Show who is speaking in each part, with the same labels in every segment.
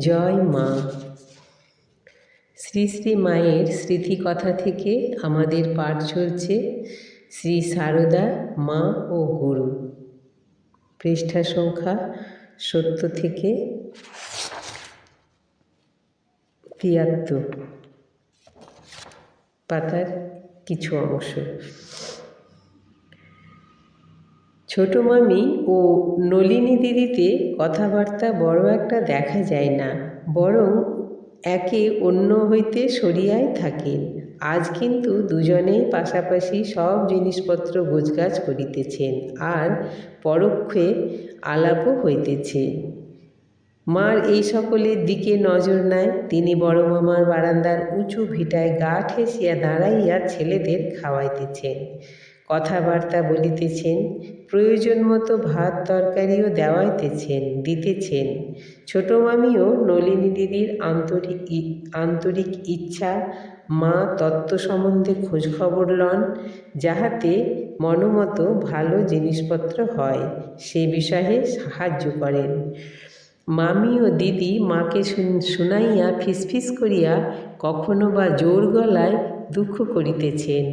Speaker 1: জয় মা। শ্রী শ্রী মায়ের স্মৃতিকথা থেকে আমাদের পাঠ চলছে শ্রী সারদা, মা ও গুরু। পৃষ্ঠা সংখ্যা সত্তর থেকে তিয়াত্তর। পাতার কিছু অংশ। ছোট মামি ও নলিনী দিদিতে কথাবার্তা বড় একটা দেখা যায় না, বরং একে অন্য হইতে সরিয়াই থাকেন আজ কিন্তু দুজনেই পাশাপাশি সব জিনিসপত্র গোছগাছ করিতেছেন আর পরোক্ষে আলাপও হইতেছে। মার এই সকলের দিকে নজর নাই, তিনি বড় মামার বারান্দার উঁচু ভিটায় গা ঠেসিয়া দাঁড়াইয়া ছেলেদের খাওয়াইতেছেন। কথাবার্তা বলিতেছেন, প্রয়োজন মতো ভাত তরকারিও দেওয়াইতেছেন, দিতেছেন। ছোট মামিও নলিনী দিদির আন্তরিক আন্তরিক ইচ্ছা, মা তত্ত্ব সম্বন্ধে খোঁজখবর লন, যাহাতে মনোমতো ভালো জিনিসপত্র হয়, সে বিষয়ে সাহায্য করেন। মামি ও দিদি মাকে শুনাইয়া ফিসফিস করিয়া কখনো বা জোর গলায় দুঃখ করিতেছেন।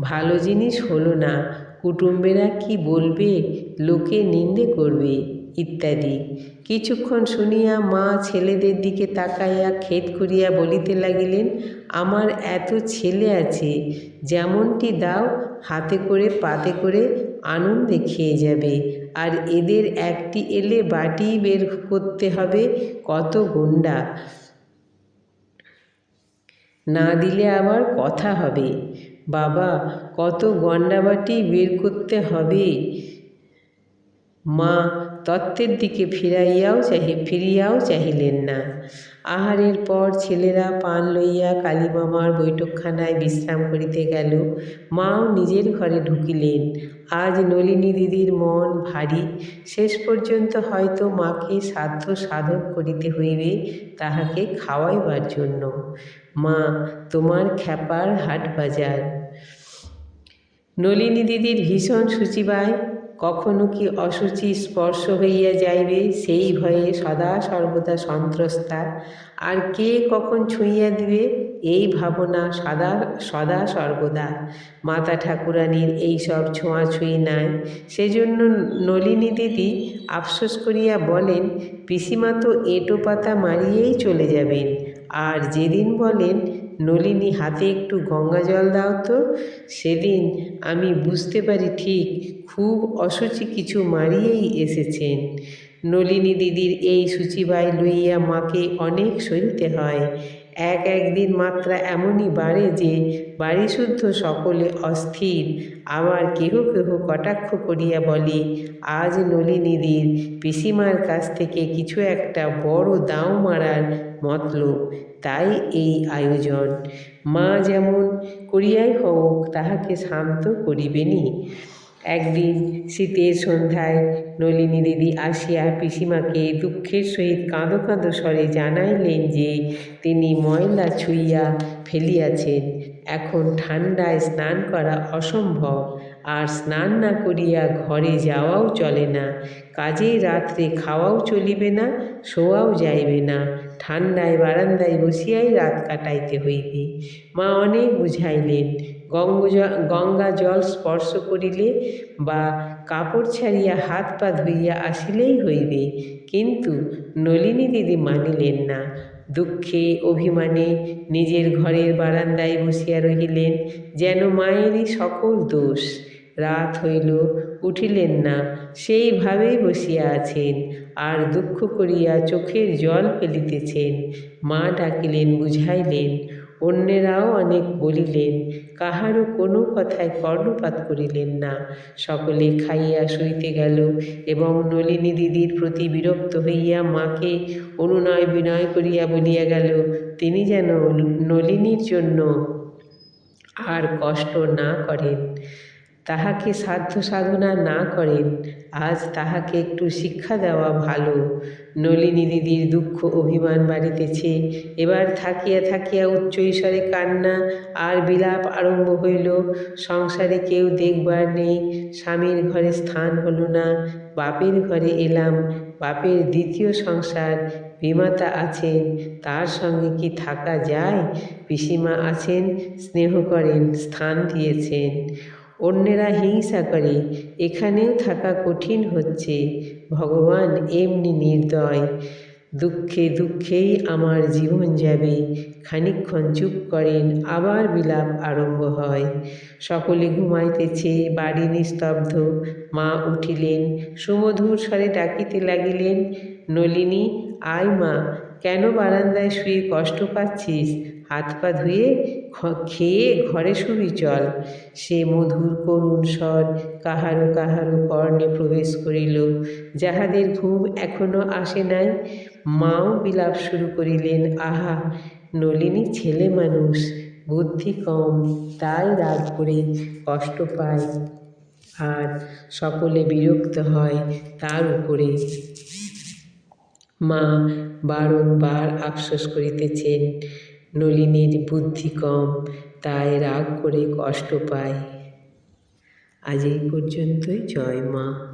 Speaker 1: ভালো জিনিস হলো না, কুটুম্বেরা কি বলবে, লোকে নিন্দে করবে, ইত্যাদি। কিছুক্ষণ শুনিয়া মা ছেলেদের দিকে তাকাইয়া খেদ করিয়া বলিতে লাগিলেন, আমার এত ছেলে আছে, যেমনটি দাও, হাতে করে পাতে করে আনন্দে খেয়ে যাবে। আর এদের একটি এলে বাটি বের করতে হবে, কত গুন্ডা না দিলে আবার কথা হবে। বাবা, কত গন্ডাবাটি বের করতে হবে। মা, তত্ত্বের দিকে ফিরাইয়াও চাহি, ফিরিয়াও চাহিলেন না। আহারের পর ছেলেরা পান লইয়া কালীমামার বৈঠকখানায় বিশ্রাম করিতে গেল। মাও নিজের ঘরে ঢুকিলেন। আজ নলিনী দিদির মন ভারী। শেষ পর্যন্ত হয়তো মাকে সাধ্য সাধন করিতে হইবে তাহাকে খাওয়াইবার জন্য। মা, তোমার খ্যাপার হাট বাজার। নলিনী দিদির ভীষণ সূচিবায় কখনো কি অসুচি স্পর্শ হইয়া যাইবে সেই ভয়ে সদা সর্বদা সন্ত্রস্তা। আর কে কখন ছুঁইয়া দিবে এই ভাবনা সদা সদা সর্বদা। মাতা ঠাকুরানীর এইসব ছোঁয়াছুঁই নাই। সেজন্য নলিনী দিদি আফসোস করিয়া বলেন, পিসিমা তো এঁটো পাতা মারিয়েই চলে যাবেন। আর যেদিন বলেন, নলিনী হাতে একটু গঙ্গা জল দাও তো, সেদিন আমি বুঝতে পারি ঠিক খুব অসুচি কিছু মারিয়েই এসেছেন। নলিনী দিদির এই সূচিবাই লইয়া মাকে অনেক সইতে হয়। এক একদিন মাত্রা এমনই বাড়ে যে বাড়িশুদ্ধ সকলে অস্থির। আবার কেহ কেহ কটাক্ষ করিয়া বলে, আজ নলিনীদির পিসিমার কাছ থেকে কিছু একটা বড় দাও মারার মতলব। তাই এই আয়োজন। মা যেমন করিয়াই হোক, তাহাকে শান্ত করিবেনি একদিন শীতের সন্ধ্যায় নলিনী দিদি আসিয়া পিসিমাকে দুঃখের সহিত কাঁদো কাঁদো স্বরে জানাইলেন যে, তিনি ময়লা ছুঁইয়া ফেলিয়াছেন। এখন ঠান্ডায় স্নান করা অসম্ভব। আর স্নান না করিয়া ঘরে যাওয়াও চলে না। কাজেই রাত্রে খাওয়াও চলিবে না, শোয়াও যাইবে না। ঠান্ডায় বারান্দায় বসিয়াই রাত কাটাইতে হইবে। মা অনেক বুঝাইলেন গঙ্গা জল স্পর্শ করিলে বা কাপড় ছাড়িয়া হাত পা ধুইয়া আসিলেই হইবে। কিন্তু নলিনী দিদি মানিলেন না। দুঃখে অভিমানে নিজের ঘরের বারান্দায় বসিয়া রহিলেন, যেন মায়েরই সকল দোষ। রাত হইল, উঠিলেন না, সেইভাবেই বসিয়া আছেন, আর দুঃখ করিয়া চোখের জল ফেলিতেছেন। মা ডাকিলেন, বুঝাইলেন অন্যেরাও অনেক বলিলেন, কাহারও কোনো কথায় কর্ণপাত করিলেন না। সকলে খাইয়া শুইতে গেল এবং নলিনী দিদির প্রতি বিরক্ত হইয়া মাকে অনুনয় বিনয় করিয়া বলিয়া গেল, তিনি যেন নলিনীর জন্য আর কষ্ট না করেন। তাহাকে সাধ্য সাধনা না করেন, আজ তাহাকে একটু শিক্ষা দেওয়া ভালো। নলিনী দিদির দুঃখ অভিমান বাড়িতেছে, এবার থাকিয়া থাকিয়া উচ্চৈস্বরে কান্না, আর বিলাপ আরম্ভ হইল। সংসারে কেউ দেখবার নেই, স্বামীর ঘরে স্থান হলো না, বাপের ঘরে এলাম, বাপের দ্বিতীয় সংসার, বিমাতা আছেন, তার সঙ্গে কি থাকা যায়? পিসিমা আছেন, স্নেহ করেন, স্থান দিয়েছেন। অন্যেরা হিংসা করে, এখানেও থাকা কঠিন হচ্ছে। ভগবান এমনি নির্দয়। দুঃখে দুঃখেই আমার জীবন যাবে। খানিকক্ষণ চুপ করেন, আবার বিলাপ আরম্ভ হয়। সকলে ঘুমাইতেছে, বাড়ি নিস্তব্ধ। মা উঠিলেন, সুমধুর স্বরে ডাকিতে লাগিলেন, নলিনী, আয় মা, কেন বারান্দায় শুয়ে কষ্ট পাচ্ছিস? হাত পা ধুয়ে খেয়ে ঘরে শুবি চল। সে মধুর করুণ স্বর কাহারো কাহারো কর্ণে প্রবেশ করিল। যাহাদের ঘুম এখনও আসে নাই, মাও বিলাপ শুরু করিলেন, আহা, নলিনী ছেলে মানুষ, বুদ্ধি কম, তাই রাগ করে কষ্ট পায়। আর সকলে বিরক্ত হয় তার উপরে। মা বারংবার আফসোস করিতেছেন। নলিনীর বুদ্ধি কম তাই রাগ করে কষ্ট পায়। আজ এই পর্যন্তই। জয় মা।